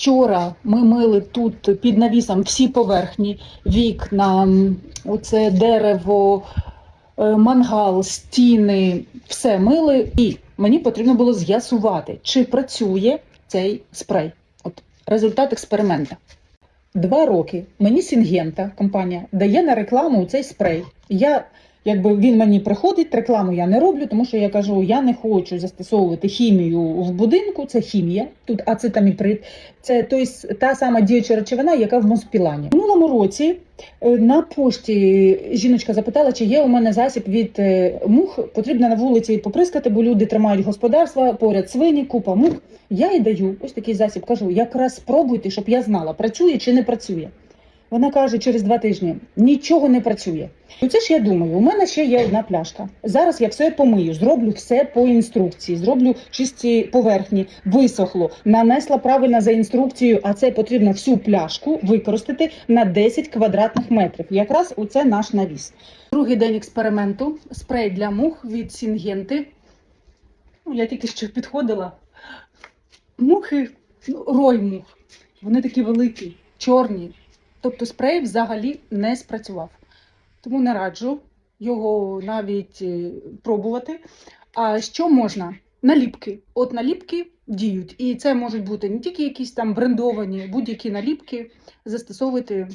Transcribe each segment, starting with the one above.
Вчора ми мили тут під навісом всі поверхні, вікна, оце дерево, е, мангал, стіни, все мили. І мені потрібно було з'ясувати, чи працює цей спрей. От результат експеримента. Два роки мені Сінгента компанія дає на рекламу цей спрей. Я, якби він мені приходить, рекламу я не роблю, тому що я кажу, я не хочу застосовувати хімію в будинку. Це хімія, тут ацетаміприд. Це той, та сама діюча речовина, яка в Монспілані. В минулому році е, на пошті жіночка запитала, чи є у мене засіб від е, мух. Потрібно на вулиці поприскати, бо люди тримають господарства, поряд свині, купа мух. Я їй даю ось такий засіб. Кажу, якраз спробуйте, щоб я знала, працює чи не працює. Вона каже через два тижні: нічого не працює. І це ж я думаю, у мене ще є одна пляшка. Зараз я все помию, зроблю все по інструкції, зроблю чисті поверхні, висохло, нанесла правильно за інструкцією, а це потрібно всю пляшку використати на 10 квадратних метрів. Якраз оце наш навіс. Другий день експерименту. Спрей для мух від Сінгенти. Ну, я тільки що підходила. Мухи, ну, рой мух. Вони такі великі, чорні. Тобто спрей взагалі не спрацював. Тому не раджу його навіть е, пробувати. А що можна? Наліпки. От наліпки діють. І це можуть бути не тільки якісь там брендовані, будь-які наліпки застосовувати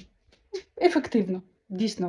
ефективно, дійсно.